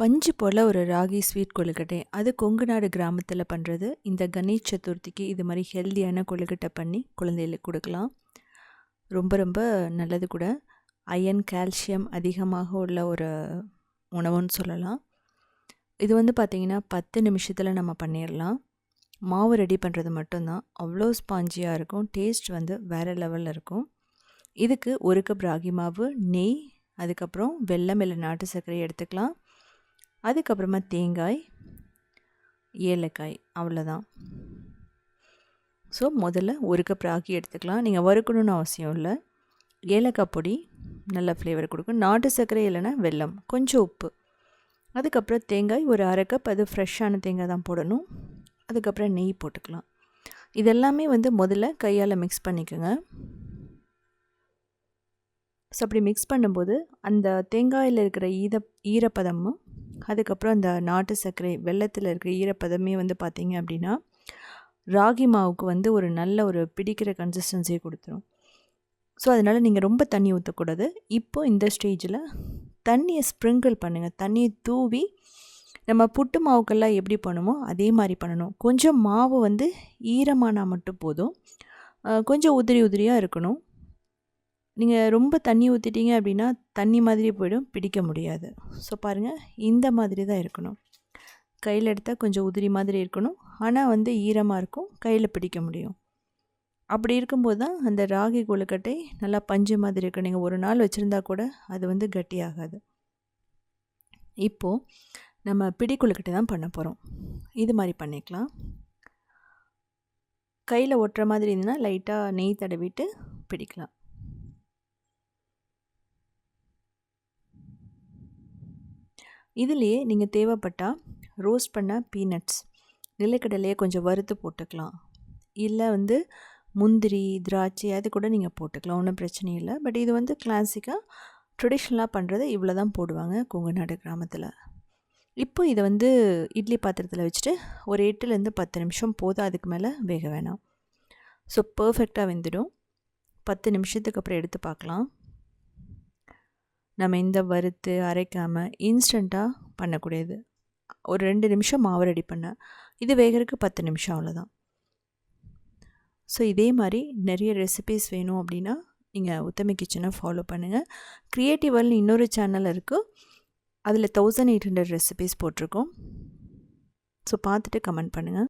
பஞ்சு போல் ஒரு ராகி ஸ்வீட் கொழுக்கட்டை. அது கொங்கு நாடு கிராமத்தில் பண்ணுறது இந்த கணேஷ் சதுர்த்திக்கு இது மாதிரி ஹெல்த்தியான கொழுக்கட்டை பண்ணி குழந்தைகளுக்கு கொடுக்கலாம். ரொம்ப ரொம்ப நல்லது கூட. அயன் கால்சியம் அதிகமாக உள்ள ஒரு உணவுன்னு சொல்லலாம். இது வந்து பார்த்திங்கன்னா பத்து நிமிஷத்தில் நம்ம பண்ணிடலாம் மாவு ரெடி பண்ணுறது மட்டும்தான். அவ்வளோ ஸ்பாஞ்சியாக இருக்கும். டேஸ்ட் வந்து வேறு லெவலில் இருக்கும். இதுக்கு ஒரு கப் ராகி மாவு நெய் அதுக்கப்புறம் வெள்ளம் இல்லை நாட்டு சர்க்கரை எடுத்துக்கலாம். அதுக்கப்புறமா தேங்காய் ஏலக்காய் அவ்வளோதான். ஸோ முதல்ல ஒரு கப் ராகி எடுத்துக்கலாம். நீங்கள் வறுக்கணுன்னு அவசியம் இல்லை. ஏலக்காய் பொடி நல்ல ஃப்ளேவர் கொடுக்கும். நாட்டு சர்க்கரை இல்லைன்னா வெல்லம் கொஞ்சம் உப்பு. அதுக்கப்புறம் தேங்காய் ஒரு அரை கப் அது ஃப்ரெஷ்ஷான தேங்காய் தான் போடணும். அதுக்கப்புறம் நெய் போட்டுக்கலாம். இதெல்லாமே வந்து முதல்ல கையால் மிக்ஸ் பண்ணிக்கோங்க. ஸோ அப்படி மிக்ஸ் பண்ணும்போது அந்த தேங்காயில் இருக்கிற ஈத ஈரப்பதமும் அதுக்கப்புறம் அந்த நாட்டு சர்க்கரை வெள்ளத்தில் இருக்கிற ஈரப்பதமே வந்து பார்த்திங்க அப்படின்னா ராகி மாவுக்கு வந்து ஒரு நல்ல ஒரு பிடிக்கிற கன்சிஸ்டன்சியை கொடுத்துரும். ஸோ அதனால் நீங்கள் ரொம்ப தண்ணி ஊற்றக்கூடாது இப்போ இந்த ஸ்டேஜில் தண்ணியை ஸ்ப்ரிங்கிள் பண்ணுங்கள் தண்ணியை தூவி நம்ம புட்டு மாவுக்கெல்லாம் எப்படி பண்ணுமோ அதே மாதிரி பண்ணணும். கொஞ்சம் மாவு வந்து ஈரமானால் மட்டும் போதும். கொஞ்சம் உதிரி உதிரியாக இருக்கணும். நீங்கள் ரொம்ப தண்ணி ஊற்றிட்டீங்க அப்படின்னா தண்ணி மாதிரி போயிடும் பிடிக்க முடியாது. ஸோ பாருங்கள் இந்த மாதிரி தான் இருக்கணும். கையில் எடுத்தால் கொஞ்சம் உதிரி மாதிரி இருக்கணும். ஆனால் வந்து ஈரமாக இருக்கும் கையில் பிடிக்க முடியும். அப்படி இருக்கும்போது தான் அந்த ராகி கொழுக்கட்டை நல்லா பஞ்சு மாதிரி இருக்கும். நீங்கள் ஒரு நாள் வச்சுருந்தா கூட அது வந்து கட்டியாகாது. இப்போது நம்ம பிடி கொழுக்கட்டை தான் பண்ண போகிறோம் இது மாதிரி பண்ணிக்கலாம். கையில் ஒட்டுற மாதிரி இருந்ததுன்னா லைட்டாக நெய் தடவிட்டு பிடிக்கலாம். இதுலேயே நீங்கள் தேவைப்பட்டால் ரோஸ்ட் பண்ண பீனட்ஸ் நிலக்கடலையை கொஞ்சம் வறுத்து போட்டுக்கலாம். இல்லை வந்து முந்திரி திராட்சை அது கூட நீங்கள் போட்டுக்கலாம் ஒன்றும் பிரச்சனை இல்லை. பட் இது வந்து கிளாசிக்காக ட்ரெடிஷ்னலாக பண்ணுறது இவ்வளோ தான் போடுவாங்க கொங்குநாடு கிராமத்தில். இப்போ இதை வந்து இட்லி பாத்திரத்தில் வச்சுட்டு ஒரு எட்டுலேருந்து பத்து நிமிஷம் போதும் அதுக்கு மேலே வேக வேணாம். ஸோ பர்ஃபெக்டாக வெந்துடும். பத்து நிமிஷத்துக்கு அப்புறம் எடுத்து பார்க்கலாம். நம்ம இந்த வறுத்து அரைக்காமல் இன்ஸ்டண்ட்டாக பண்ணக்கூடியது. ஒரு ரெண்டு நிமிஷம் மாவு ரெடி பண்ணேன் இது வேகிறதுக்கு பத்து நிமிஷம் அவ்வளோதான் ஸோ இதே மாதிரி நிறைய ரெசிபீஸ் வேணும் அப்படின்னா நீங்கள் உத்தமி கிச்சனை ஃபாலோ பண்ணுங்கள் க்ரியேட்டிவல்னு இன்னொரு சேனல் இருக்குது அதில் தௌசண்ட் எயிட் ஹண்ட்ரட் ரெசிபீஸ் போட்டிருக்கோம். ஸோ பார்த்துட்டு கமெண்ட் பண்ணுங்கள்